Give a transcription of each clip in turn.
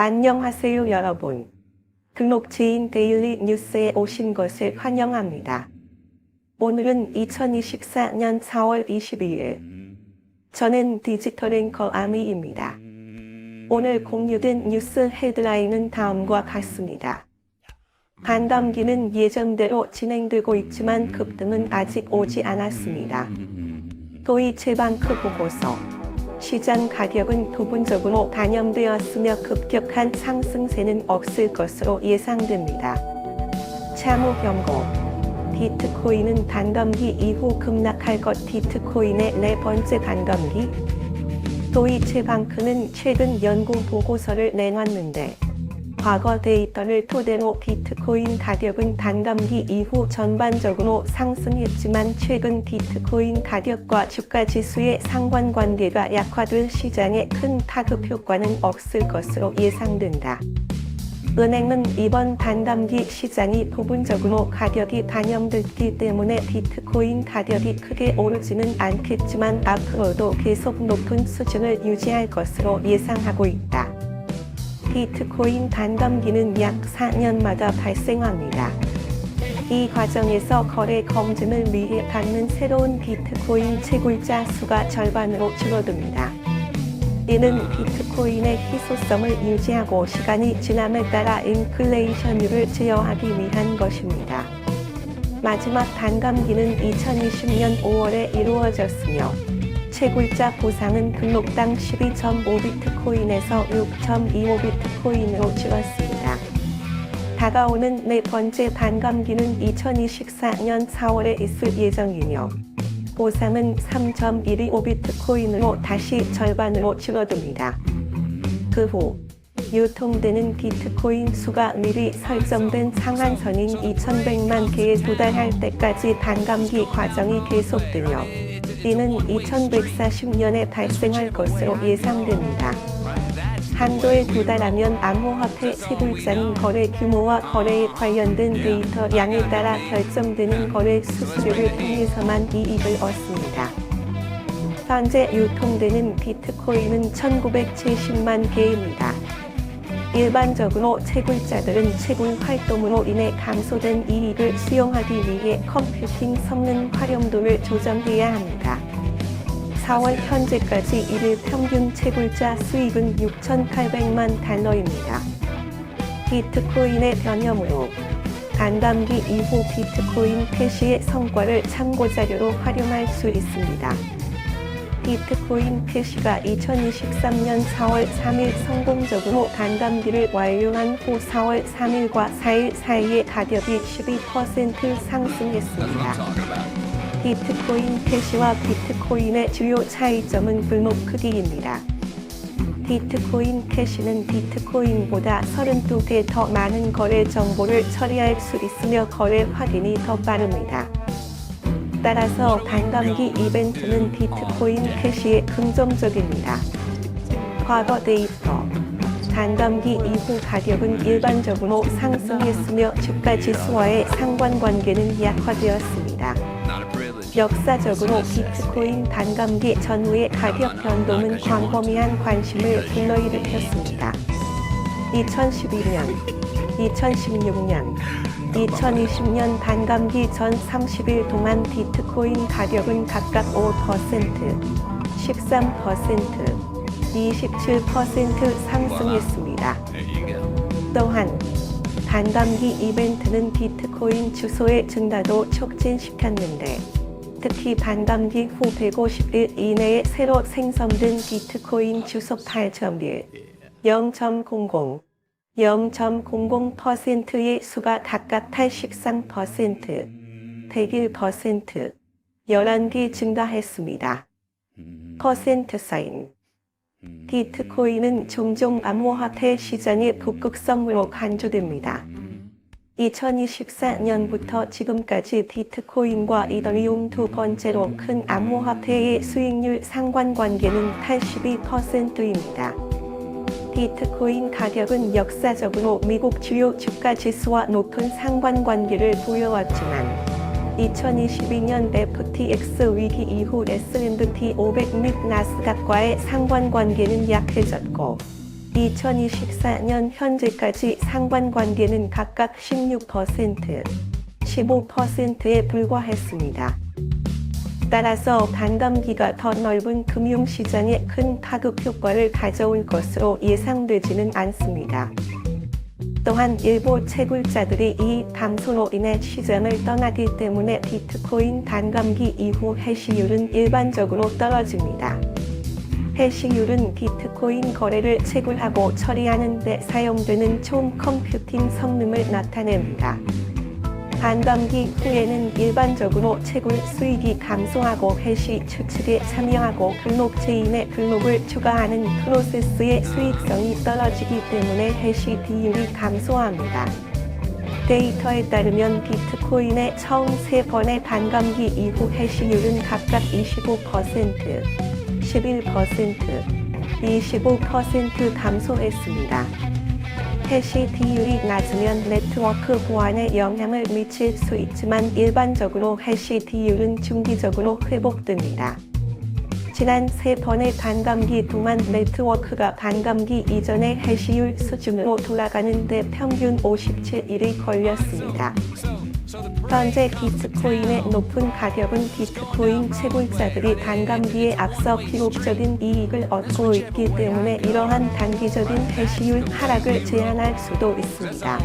안녕하세요 여러분. 등록지인 데일리 뉴스에 오신 것을 환영합니다. 오늘은 2024년 4월 22일. 저는 디지털 앵커 아미입니다. 오늘 공유된 뉴스 헤드라인은 다음과 같습니다. 반담기는 예정대로 진행되고 있지만 급등은 아직 오지 않았습니다. 도이체방크 보고서 시장 가격은 부분적으로 반영되었으며 급격한 상승세는 없을 것으로 예상됩니다. 차무 경고. 비트코인은 반감기 이후 급락할 것. 비트코인의 네 번째 반감기. 도이체방크는 최근 연구 보고서를 내놨는데 과거 데이터를 토대로 비트코인 가격은 반감기 이후 전반적으로 상승했지만 최근 비트코인 가격과 주가 지수의 상관관계가 약화돼 시장에 큰 타급 효과는 없을 것으로 예상된다. 은행은 이번 반감기 시장이 부분적으로 가격이 반영됐기 때문에 비트코인 가격이 크게 오르지는 않겠지만 앞으로도 계속 높은 수준을 유지할 것으로 예상하고 있다. 비트코인 반감기는 약 4년마다 발생합니다. 이 과정에서 거래 검증을 위해 받는 새로운 비트코인 채굴자 수가 절반으로 줄어듭니다. 이는 비트코인의 희소성을 유지하고 시간이 지남에 따라 인플레이션율을 제어하기 위한 것입니다. 마지막 반감기는 2020년 5월에 이루어졌으며 채굴자 보상은 등록당 12.5비트코인에서 6.25비트코인으로 줄었습니다. 다가오는 네 번째 반감기는 2024년 4월에 있을 예정이며 보상은 3.125비트코인으로 다시 절반으로 줄어듭니다. 그 후 유통되는 비트코인 수가 미리 설정된 상한선인 2100만 개에 도달할 때까지 반감기 과정이 계속되며 이는 2140년에 발생할 것으로 예상됩니다. 한도에 도달하면 암호화폐 채굴자는 거래 규모와 거래에 관련된 데이터 양에 따라 결정되는 거래 수수료를 통해서만 이익을 얻습니다. 현재 유통되는 비트코인은 1970만 개입니다. 일반적으로 채굴자들은 채굴 활동으로 인해 감소된 이익을 수용하기 위해 컴퓨팅 성능 활용도를 조정해야 합니다. 4월 현재까지 일일 평균 채굴자 수익은 6,800만 달러입니다. 비트코인의 변형으로 반감기 이후 비트코인 캐시의 성과를 참고자료로 활용할 수 있습니다. 비트코인 캐시가 2023년 4월 3일 성공적으로 반감기를 완료한 후 4월 3일과 4일 사이에 가격이 12% 상승했습니다. 비트코인 캐시와 비트코인의 주요 차이점은 불목 크기입니다. 비트코인 캐시는 비트코인보다 32배 더 많은 거래 정보를 처리할 수 있으며 거래 확인이 더 빠릅니다. 따라서 반감기 이벤트는 비트코인 캐시에 긍정적입니다. 과거 데이터 반감기 이후 가격은 일반적으로 상승했으며 주가 지수와의 상관관계는 약화되었습니다. 역사적으로 비트코인 반감기 전후의 가격 변동은 광범위한 관심을 불러일으켰습니다. 2011년, 2016년, 2020년 반감기 전 30일 동안 비트코인 가격은 각각 5%, 13%, 27% 상승했습니다. 또한 반감기 이벤트는 비트코인 주소의 증가도 촉진시켰는데 특히 반감기 후 150일 이내에 새로 생성된 비트코인 주소 8.1, 0.00, 0.00%의 수가 각각 83%, 101%, 11개 증가했습니다. 퍼센트 사인 비트코인은 종종 암호화폐 시장의 북극성으로 간주됩니다. 2024년부터 지금까지 비트코인과 이더리움 두 번째로 큰 암호화폐의 수익률 상관관계는 82%입니다. 비트코인 가격은 역사적으로 미국 주요 주가 지수와 높은 상관관계를 보여왔지만 2022년 FTX 위기 이후 S&P 500 및 나스닥과의 상관관계는 약해졌고 2024년 현재까지 상관관계는 각각 16%, 15%에 불과했습니다. 따라서 반감기가 더 넓은 금융시장에 큰 파급 효과를 가져올 것으로 예상되지는 않습니다. 또한 일부 채굴자들이 이 감소로 인해 시장을 떠나기 때문에 비트코인 반감기 이후 해시율은 일반적으로 떨어집니다. 해시율은 비트코인 거래를 채굴하고 처리하는 데 사용되는 총 컴퓨팅 성능을 나타냅니다. 반감기 후에는 일반적으로 채굴 수익이 감소하고 해시 추측에 참여하고 블록체인에 블록을 추가하는 프로세스의 수익성이 떨어지기 때문에 해시 비율이 감소합니다. 데이터에 따르면 비트코인의 처음 세 번의 반감기 이후 해시율은 각각 25%, 11%, 25% 감소했습니다. 해시 비율이 낮으면 네트워크 보안에 영향을 미칠 수 있지만 일반적으로 해시 비율은 중기적으로 회복됩니다. 지난 세 번의 반감기 동안 네트워크가 반감기 이전의 해시율 수준으로 돌아가는데 평균 57일이 걸렸습니다. 현재 비트코인의 높은 가격은 비트코인 채굴자들이 반감기에 앞서 기록적인 이익을 얻고 있기 때문에 이러한 단기적인 해시율 하락을 제한할 수도 있습니다.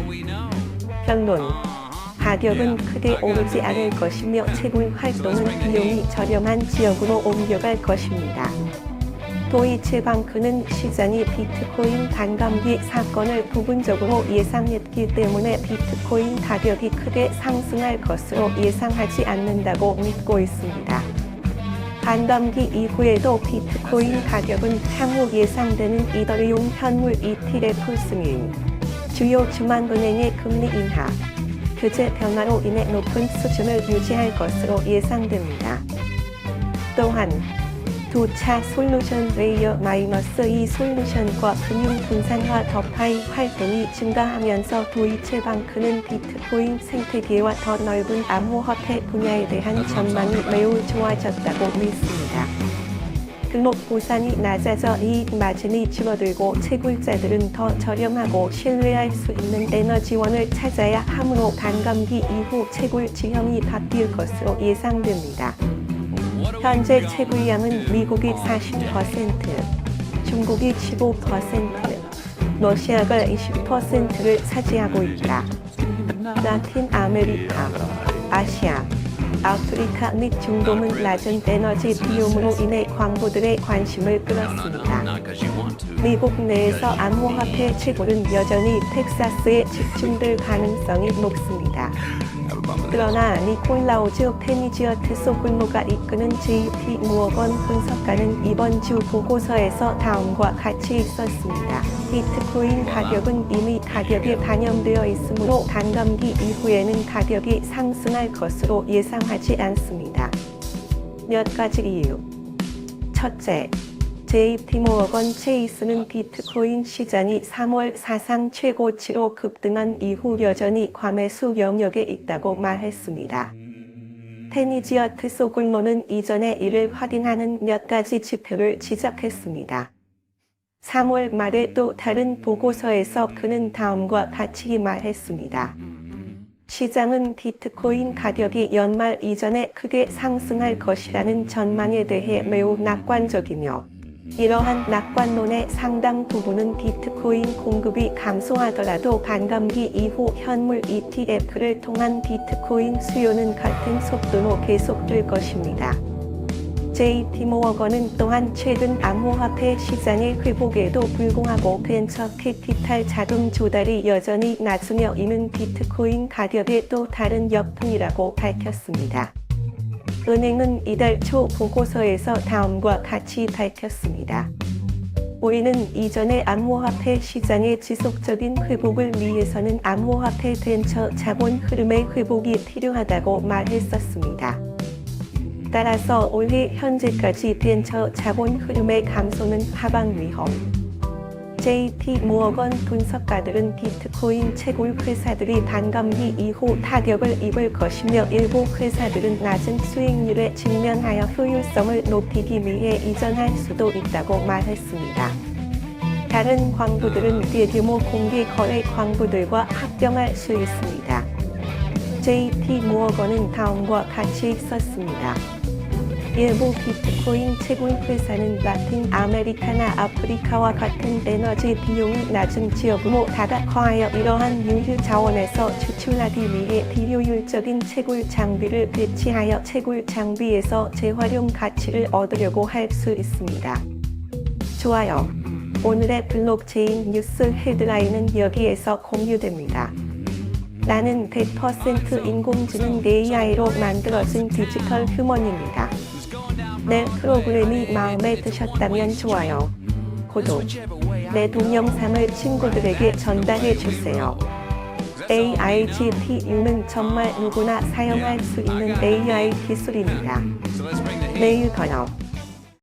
결론 가격은 크게 오르지 않을 것이며 채굴 활동은 비용이 저렴한 지역으로 옮겨갈 것입니다. 도이체방크는 시장이 비트코인 반감기 사건을 부분적으로 예상했기 때문에 비트코인 가격이 크게 상승할 것으로 예상하지 않는다고 믿고 있습니다. 반감기 이후에도 비트코인 가격은 향후 예상되는 이더리움 현물 ETF 승인, 주요 중앙은행의 금리 인하, 규제 변화로 인해 높은 수준을 유지할 것으로 예상됩니다. 또한 두차 솔루션 레이어 마이너스 2 솔루션과 금융 분산화 더파이 활동이 증가하면서 도이체방크는 비트코인 생태계와 더 넓은 암호화폐 분야에 대한 전망이 매우 좋아졌다고 믿습니다. 등록 보상이 낮아져 이익 마진이 줄어들고 채굴자들은 더 저렴하고 신뢰할 수 있는 에너지원을 찾아야 하므로 반감기 이후 채굴 지형이 바뀔 것으로 예상됩니다. 현재 채굴량은 미국이 40%, 중국이 15%, 러시아가 20%를 차지하고 있다. 라틴 아메리카, 아시아, 아프리카 및 중동은 낮은 에너지 비용으로 인해 광부들의 관심을 끌었습니다. 미국 내에서 암호화폐 채굴은 여전히 텍사스에 집중될 가능성이 높습니다. 그러나 니콜라우즈 페니지어트 소글노가 이끄는 JP 무어건 분석가는 이번 주 보고서에서 다음과 같이 있었습니다. 비트코인 가격은 이미 가격에 반영되어 있으므로 반감기 이후에는 가격이 상승할 것으로 예상하지 않습니다. 몇 가지 이유. 첫째, JP모어건 체이스는 비트코인 시장이 3월 사상 최고치로 급등한 이후 여전히 과매수 영역에 있다고 말했습니다. 테니지어트 소글노는 이전에 이를 확인하는 몇 가지 지표를 지적했습니다. 3월 말에 또 다른 보고서에서 그는 다음과 같이 말했습니다. 시장은 비트코인 가격이 연말 이전에 크게 상승할 것이라는 전망에 대해 매우 낙관적이며 이러한 낙관론의 상당 부분은 비트코인 공급이 감소하더라도 반감기 이후 현물 ETF를 통한 비트코인 수요는 같은 속도로 계속될 것입니다. JP모어건은 또한 최근 암호화폐 시장의 회복에도 불구하고 벤처 캐피탈 자금 조달이 여전히 낮으며 이는 비트코인 가격의 또 다른 역풍이라고 밝혔습니다. 은행은 이달 초 보고서에서 다음과 같이 밝혔습니다. 우리는 이전의 암호화폐 시장의 지속적인 회복을 위해서는 암호화폐 벤처 자본 흐름의 회복이 필요하다고 말했었습니다. 따라서 올해 현재까지 벤처 자본 흐름의 감소는 하방 위험. JP 모어건 분석가들은 비트코인 채굴 회사들이 반감기 이후 타격을 입을 것이며 일부 회사들은 낮은 수익률에 직면하여 효율성을 높이기 위해 이전할 수도 있다고 말했습니다. 다른 광부들은 대규모 공개 거래 광부들과 합병할 수 있습니다. JT 모어건은 다음과 같이 있었습니다. 일부 비트코인 채굴 회사는 라틴 아메리카나 아프리카와 같은 에너지 비용이 낮은 지역으로 다각화하여 이러한 유휴 자원에서 추출하기 위해 비효율적인 채굴 장비를 배치하여 채굴 장비에서 재활용 가치를 얻으려고 할 수 있습니다. 좋아요. 오늘의 블록체인 뉴스 헤드라인은 여기에서 공유됩니다. 나는 100% 인공지능 AI로 만들어진 디지털 휴먼입니다. 내 프로그램이 마음에 드셨다면 좋아요, 구독, 내 동영상을 친구들에게 전달해 주세요. AIGPU는 정말 누구나 사용할 수 있는 AI 기술입니다. 내일 봐요.